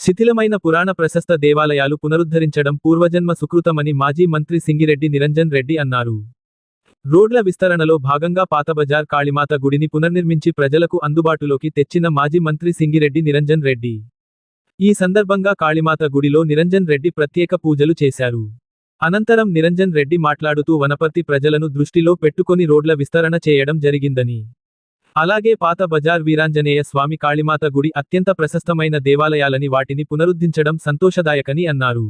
శిథిలమైన పురాణ ప్రశస్త దేవాలయాలు పునరుద్ధరించడం పూర్వజన్మ సుకృతమని మాజీ మంత్రి సింగిరెడ్డి నిరంజన్ రెడ్డి అన్నారు. రోడ్ల విస్తరణలో భాగంగా పాతబజార్ కాళీమాత గుడిని పునర్నిర్మించి ప్రజలకు అందుబాటులోకి తెచ్చిన మాజీ మంత్రి సింగిరెడ్డి నిరంజన్ రెడ్డి. ఈ సందర్భంగా కాళీమాత గుడిలో నిరంజన్ రెడ్డి ప్రత్యేక పూజలు చేశారు. అనంతరం నిరంజన్ రెడ్డి మాట్లాడుతూ వనపర్తి ప్రజలను దృష్టిలో పెట్టుకొని రోడ్ల విస్తరణ చేయడం జరిగిందని అలాగే పాత బజార్ వీరాంజనేయ స్వామి కాళిమాత గుడి అత్యంత ప్రశస్తమైన దేవాలయాలని వాటిని పునరుద్ధరించడం సంతోషదాయకని అన్నారు.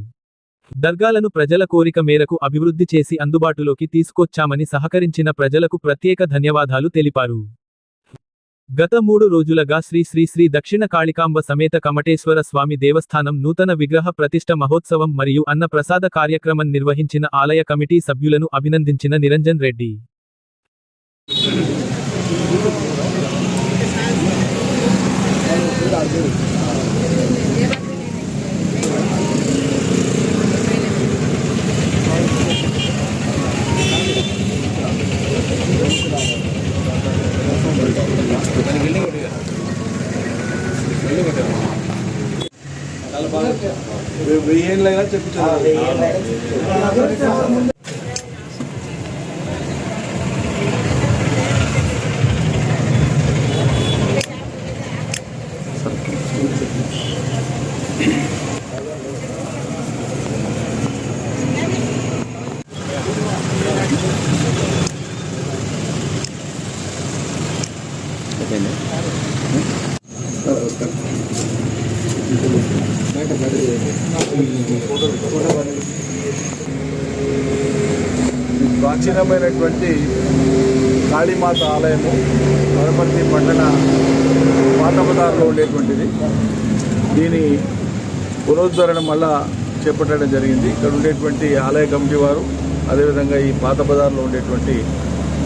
దర్గాలను ప్రజల కోరిక మేరకు అభివృద్ధి చేసి అందుబాటులోకి తీసుకొచ్చామని సహకరించిన ప్రజలకు ప్రత్యేక ధన్యవాదాలు తెలిపారు. గత మూడు రోజులుగా శ్రీ శ్రీ శ్రీ దక్షిణ కాళికాంబ సమేత కమటేశ్వర స్వామి దేవస్థానం నూతన విగ్రహ ప్రతిష్ఠ మహోత్సవం మరియు అన్న ప్రసాద కార్యక్రమం నిర్వహించిన ఆలయ కమిటీ సభ్యులను అభినందించిన నిరంజన్ రెడ్డి. వెయ్యి ఏళ్ళైనా ప్రాచీనమైనటువంటి కాళీమాత ఆలయము పరపతి పట్టణ పాతపదారులో ఉండేటువంటిది. దీని పునరుద్ధరణ మళ్ళా చేపట్టడం జరిగింది. ఇక్కడ ఉండేటువంటి ఆలయ కమిటీ వారు అదేవిధంగా ఈ పాత బజార్లో ఉండేటువంటి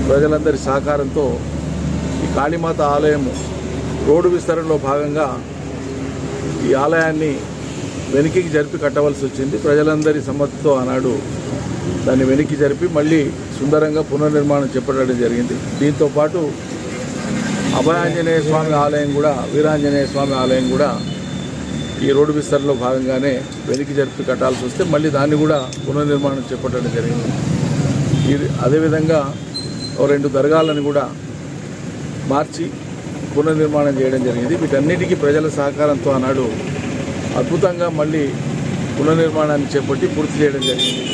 ప్రజలందరి సహకారంతో ఈ కాళీమాత ఆలయము రోడ్డు విస్తరణలో భాగంగా ఈ ఆలయాన్ని వెనక్కి జరిపి కట్టవలసి వచ్చింది. ప్రజలందరి సమ్మతితో ఆనాడు దాన్ని వెనక్కి జరిపి మళ్ళీ సుందరంగా పునర్నిర్మాణం చేపట్టడం జరిగింది. దీంతో పాటు అభయాంజనేయ స్వామి ఆలయం కూడా వీరాంజనేయ స్వామి ఆలయం కూడా ఈ రోడ్డు విస్తరణలో భాగంగానే వెనక్కి జరిపి కట్టాల్సి వస్తే మళ్ళీ దాన్ని కూడా పునర్నిర్మాణం చేపట్టడం జరిగింది. ఇది అదేవిధంగా ఓ రెండు దర్గాలను కూడా మార్చి పునర్నిర్మాణం చేయడం జరిగింది. వీటన్నిటికీ ప్రజల సహకారంతో ఆనాడు అద్భుతంగా మళ్ళీ పునర్నిర్మాణాన్ని చేపట్టి పూర్తి చేయడం జరిగింది.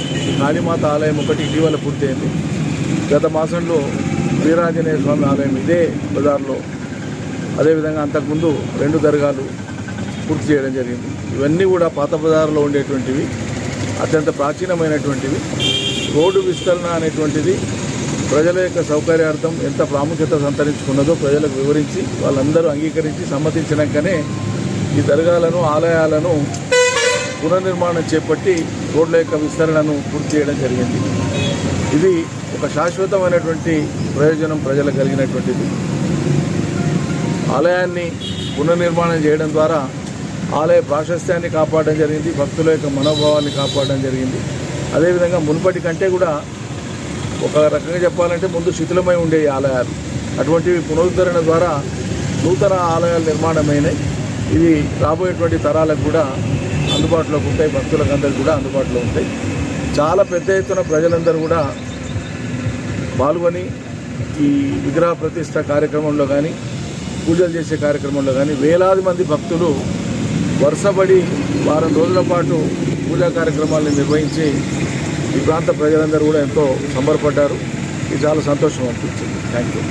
కాళీమాత ఆలయం ఒకటి ఇటీవల పూర్తయింది. గత మాసంలో వీరాంజనేయ స్వామి ఆలయం ఇదే బజార్లో. అదేవిధంగా అంతకుముందు రెండు దర్గాలు పూర్తి చేయడం జరిగింది. ఇవన్నీ కూడా పాత బజార్లో ఉండేటువంటివి అత్యంత ప్రాచీనమైనటువంటివి. రోడ్డు విస్తరణ అనేటువంటిది ప్రజల యొక్క సౌకర్యార్థం ఎంత ప్రాముఖ్యత సంతరించుకున్నదో ప్రజలకు వివరించి వాళ్ళందరూ అంగీకరించి సమ్మతించినాకనే ఈ దర్గాలను ఆలయాలను పునర్నిర్మాణం చేపట్టి రోడ్ల యొక్క విస్తరణను పూర్తి చేయడం జరిగింది. ఇది ఒక శాశ్వతమైనటువంటి ప్రయోజనం ప్రజలకు కలిగినటువంటిది. ఆలయాన్ని పునర్నిర్మాణం చేయడం ద్వారా ఆలయ ప్రాశస్త్యాన్ని కాపాడడం జరిగింది భక్తుల యొక్క మనోభావాన్ని కాపాడడం జరిగింది. అదేవిధంగా మునుపటి కంటే కూడా ఒక రకంగా చెప్పాలంటే ముందు శిథిలమై ఉండే ఆలయాలు. అటువంటివి పునరుద్ధరణ ద్వారా నూతన ఆలయాలు నిర్మాణమైనాయి. ఇవి రాబోయేటువంటి తరాలకు కూడా అందుబాటులోకి ఉంటాయి భక్తులకు అందరికి కూడా అందుబాటులో ఉంటాయి. చాలా పెద్ద ఎత్తున ప్రజలందరూ కూడా పాల్గొని ఈ విగ్రహ ప్రతిష్ట కార్యక్రమంలో కానీ పూజలు చేసే కార్యక్రమంలో కానీ వేలాది మంది భక్తులు వరుసపడి వారం రోజుల పాటు పూజా కార్యక్రమాలను నిర్వహించి ఈ ప్రాంత ప్రజలందరూ కూడా ఎంతో సంబరపడ్డారు. ఇది చాలా సంతోషం అనిపించింది. Thank you